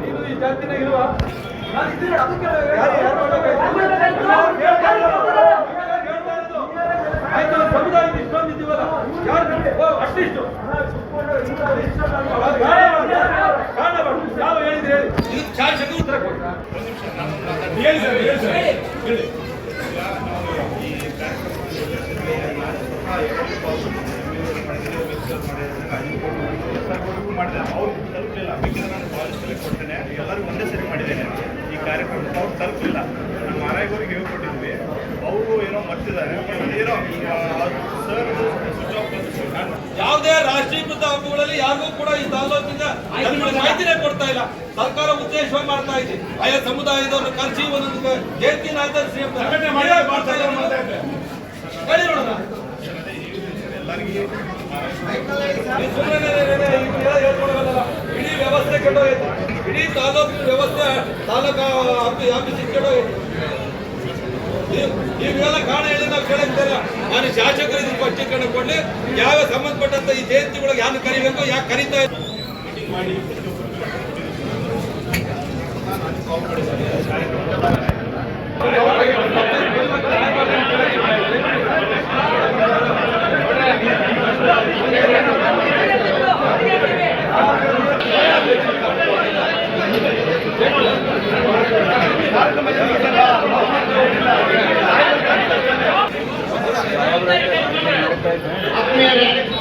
ನೀನು ಈ ಜಾತಿನ ಇರುವ ಮಾಡಿದೆ ಅವ್ರು ತಲುಪಲಿಲ್ಲ ಬೇಕಿದ್ರೆ ನಾನು ಕಾಲೇಜ್ ಕೊಡ್ತೇನೆ ಎಲ್ಲರಿಗೂ ಒಂದೇ ಸರಿ ಮಾಡಿದ್ದೇನೆ ಕಾರ್ಯಕ್ರಮ ಅವ್ರು ತಲುಪಿಲ್ಲ. ನಮ್ಮ ಮಾರಾಯಿಗವ್ರಿಗೆ ಹೇಳ್ಕೊಟ್ಟಿದ್ವಿ. ಅವರು ಏನೋ ಮಾಡ್ತಿದ್ದಾರೆ ಏನೋ ಸರ್ ಸ್ವಿಚ್ ಆಫ್ ಯಾವುದೇ ರಾಷ್ಟ್ರೀಕೃತ ಹಬ್ಬಗಳಲ್ಲಿ ಯಾರಿಗೂ ಕೂಡ ಈ ತಾಲೂಕಿಂದ ಜನಗಳಿಗೆ ಮಾಹಿತಿನೇ ಕೊಡ್ತಾ ಇಲ್ಲ. ಸರ್ಕಾರ ಉದ್ದೇಶ ಮಾಡ್ತಾ ಇದೆ. ಆಯಾ ಸಮುದಾಯದವರು ಕರೆಸಿ ಒಂದೊಂದು ಜಯಂತಿನ ಆಚರಿಸಿ ಮಾಡ್ತಾ ಇದ್ದಾರೆ. ಹೇಳಿ ನೋಡೋಣ. ಎಲ್ಲರಿಗೆ ನೀವು ಸುಮ್ಮನೆ ಹೇಳ್ಕೊಡೋದಲ್ಲ ಇಡೀ ವ್ಯವಸ್ಥೆ ಕೆಟ್ಟೋಗೈತೆ ಇಡೀ ತಾಲೂಕಿನ ವ್ಯವಸ್ಥೆ, ತಾಲೂಕು ಆಫೀಸ್ ಕೆಟ್ಟೋಗೈತೆ ನೀವು- ನೀವೆಲ್ಲ ಕಾರಣ ಹೇಳಿ ನಾವು ಕೇಳಿದ್ದೇವೆ ನಾನು ಶಾಸಕರು ಇದು ಸ್ಪಷ್ಟೀಕರಣ ಕೊಡ್ಲಿ. ಯಾವ ಸಂಬಂಧಪಟ್ಟಂತ ಈ ಜಯಂತಿಗಳಿಗೆ ಯಾರು ಕರಿಬೇಕು, ಯಾಕೆ ಕರೀತಾ ಇಲ್ಲ अपने